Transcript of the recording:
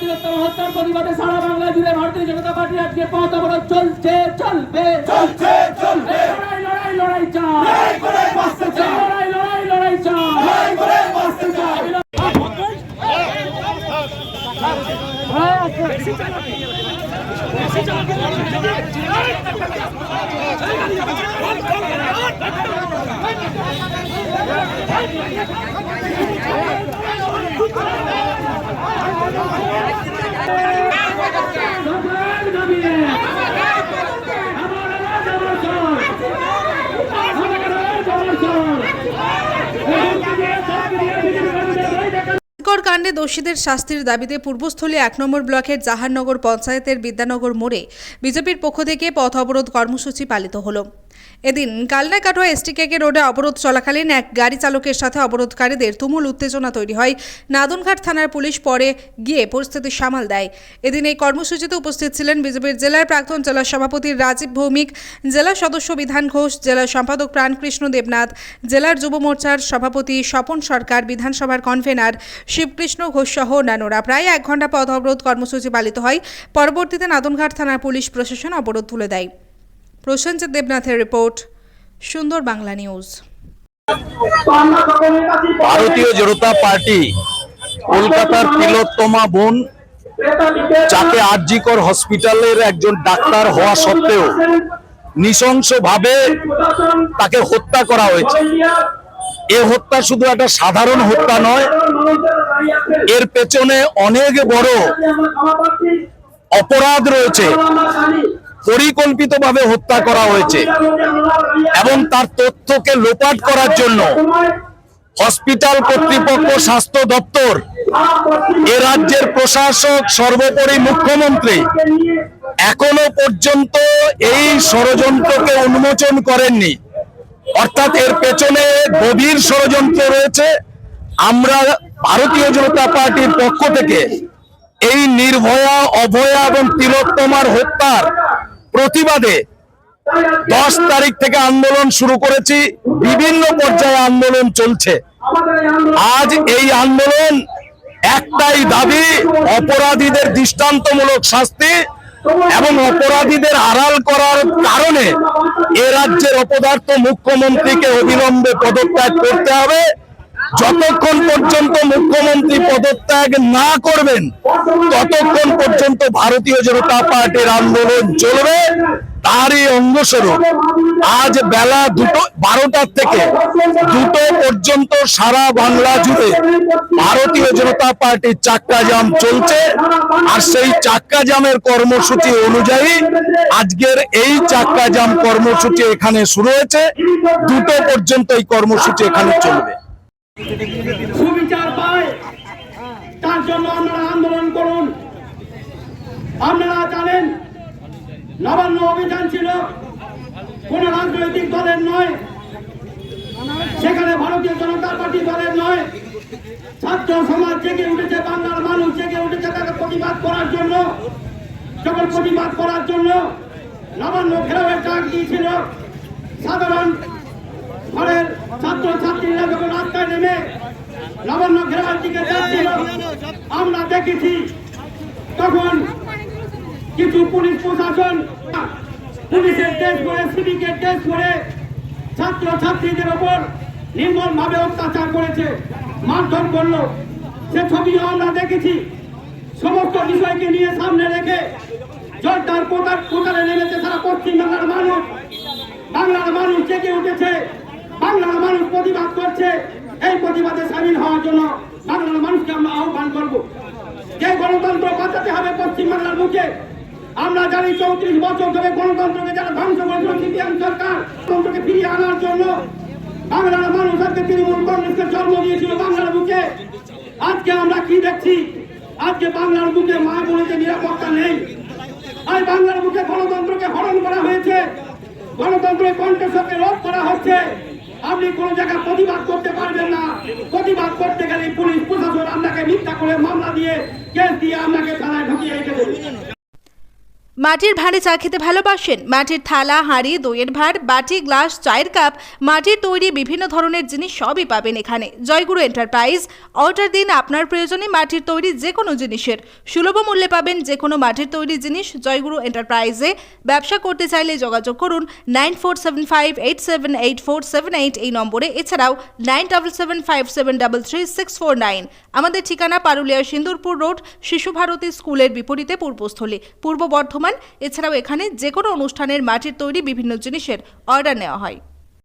তিলোত্তম হত্যার প্রতিবাদে সারা বাংলা জুড়ে ভারতীয় জনতা পার্টি আজকে পথ অবরোধ চলছে চলবে। চলছে চলবে। লড়াই লড়াই লড়াই চাই। লড়াই চাই। লড়াই লড়াই লড়াই চাই। কাণ্ডে দোষীদের শাস্তির দাবিতে পূর্বস্থলী এক নম্বর ব্লকের জাহারনগর পঞ্চায়েতের বিদ্যানগর মোড়ে বিজেপির পক্ষ থেকে পথ অবরোধ কর্মসূচি পালিত হলো। এদিন কালনা কাটোয়া এসটিকেকে রোডে অবরোধ চলাকালীন এক গাড়ি চালকের সাথে অবরোধকারীদের তুমুল উত্তেজনা তৈরি হয়। নাদনঘাট থানার পুলিশ পরে গিয়ে পরিস্থিতি সামাল দেয়। এদিন এই কর্মসূচিতে উপস্থিত ছিলেন বিজেপির জেলার প্রাক্তন জেলা সভাপতি রাজীব ভৌমিক, জেলা সদস্য বিধান ঘোষ, জেলা সম্পাদক প্রাণকৃষ্ণ দেবনাথ, জেলার যুব মোর্চার সভাপতি স্বপন সরকার, বিধানসভার কনভেনার শিবকৃষ্ণ ঘোষ সহ অন্যান্যরা। প্রায় এক ঘণ্টা পথ অবরোধ কর্মসূচি পালিত হয়। পরবর্তীতে নাদনঘাট থানার পুলিশ প্রশাসন অবরোধ তুলে দেয়। প্রসেনজিৎ দেবনাথের রিপোর্ট, সুন্দর বাংলা নিউজ। ভারতীয় জনতা পার্টি, কলকাতার তিলোত্তমা বোন, যাকে আরজিকর হসপিটালের একজন ডাক্তার হওয়া সত্ত্বেও নৃশংসভাবে তাকে হত্যা করা হয়েছে। এ হত্যা শুধু একটা সাধারণ হত্যা নয়, এর পেছনে অনেক বড় অপরাধ রয়েছে। পরিকল্পিতভাবে হত্যা করা হয়েছে এবং তার তথ্যকে লোপাট করার জন্য হসপিটাল কর্তৃপক্ষ স্বাস্থ্য দপ্তর, এ রাজ্যের প্রশাসক, সর্বোপরি মুখ্যমন্ত্রী এখনও পর্যন্ত এই ষড়যন্ত্রকে উন্মোচন করেননি। অর্থাৎ এর পেছনে গভীর ষড়যন্ত্র রয়েছে। আমরা ভারতীয় জনতা পার্টির পক্ষ থেকে এই নির্ভয়া, অভয়া এবং তিলোত্তমার হত্যার প্রতিবাদে দশ তারিখ থেকে আন্দোলন শুরু করেছি। বিভিন্ন পর্যায়ে আন্দোলন চলছে। আজ এই আন্দোলন একটাই দাবি, অপরাধীদের দৃষ্টান্তমূলক শাস্তি এবং অপরাধীদের আড়াল করার কারণে এ রাজ্যের অপদার্থ মুখ্যমন্ত্রীকে অবিলম্বে পদত্যাগ করতে হবে। যতক্ষণ পর্যন্ত মুখ্যমন্ত্রী পদত্যাগ না করবেন, ততক্ষণ পর্যন্ত ভারতীয় জনতা পার্টির আন্দোলন চলবে। তারই অঙ্গস্বরূপ আজ বেলা দুটো, বারোটার থেকে দুটো পর্যন্ত সারা বাংলা জুড়ে ভারতীয় জনতা পার্টির চাক্কা জাম চলছে। আর সেই চাক্কা জামের কর্মসূচি অনুযায়ী আজকের এই চাক্কা জাম কর্মসূচি এখানে শুরু হয়েছে। দুটো পর্যন্ত এই কর্মসূচি এখানে চলবে। সুবিচার পায়। তার জন্য আপনারা আন্দোলন করুন। আপনারা জানেন, নবান্ন অভিযান ছিল, কোন রাজনৈতিক দলের নয়। সেখানে ভারতীয় জনতা পার্টি দলের নয়। ছাত্র সমাজ জেগে উঠেছে, বাংলার মানুষ জেগে উঠেছে তাকে প্রতিবাদ করার জন্য। যখন প্রতিবাদ করার জন্য নবান্ন ঘেরাওয়ের ডাক দিয়েছিল, সাধারণ ঘরের ছাত্র ছাত্রীরা যখন রাস্তায় নেমে নবান্ন ঘেরার দিকে যাচ্ছিল, আমরা দেখেছি তখন কিছু পুলিশ প্রশাসন, পুলিশের ড্রেস করে সিভিকের ড্রেস করে ছাত্র ছাত্রীদের ওপর নির্মম ভাবে অত্যাচার করেছে, মারধর করল। সে ছবিও আমরা দেখেছি। সমস্ত বিষয়কে নিয়ে সামনে রেখে জোরদার কোটার কোটারে নেমেছে সারা পশ্চিমবাংলার মানুষ। বাংলার মানুষ জেগে উঠেছে। বাংলার মানুষ প্রতিবাদ করছে, এই প্রতিবাদে সামিল হওয়ার জন্য বাংলার মানুষকে আমরা আহ্বান করব। যে গণতন্ত্র বাঁচাতে হবে পশ্চিমবাংলার মুখে আমরা জানি চৌত্রিশ বছর ধরে গণতন্ত্রকে যারা ধ্বংস করেছিল, সিপিএম সরকার গণতন্ত্রকে ফিরিয়ে আনার জন্য বাংলার মানুষ আজকে তৃণমূল কংগ্রেসকে জন্ম দিয়েছিল বাংলার বুকে। আজকে আমরা কি দেখছি? আজকে বাংলার বুকে মা বোনদের নিরাপত্তা নেই। আর বাংলার বুকে গণতন্ত্রকে হরণ করা হয়েছে। গণতন্ত্রের কণ্ঠস্বরকে রোধ করা হচ্ছে। আপনি কোন জায়গায় প্রতিবাদ করতে পারবেন না। প্রতিবাদ করতে গেলে পুলিশ প্রশাসন আপনাকে মিথ্যা করে মামলা দিয়ে, কেস দিয়ে আপনাকে থানায় ঢুকিয়ে রেখে দেবে। মাটির ভাঁড়ে চা খেতে ভালোবাসেন। মাটির থালা, হাঁড়ি, দইয়ের ভাঁড়, বাটি, গ্লাস, চায়ের কাপ, মাটির তৈরি বিভিন্ন ধরনের জিনিস সবই পাবেন এখানে। জয়গুরু এন্টারপ্রাইজ, অর্ডার দিন আপনার প্রয়োজনে মাটির তৈরি যে কোনো জিনিসের। সুলভ মূল্যে পাবেন যে কোনো মাটির তৈরি জিনিস জয়গুরু এন্টারপ্রাইজে। ব্যবসা করতে চাইলে যোগাযোগ করুন nine four seven five eight seven eight four seven eight এই নম্বরে। এছাড়াও nine double seven five seven double three six four nine. আমাদের ঠিকানা পারুলিয়া সিন্দুরপুর রোড, শিশু ভারতী স্কুলের বিপরীতে পূর্বস্থলী। পূর্ব বর্ধমান এছাড়াও এখানে যে কোনো অনুষ্ঠানের মাটির তৈরি বিভিন্ন জিনিসের অর্ডার নেওয়া হয়।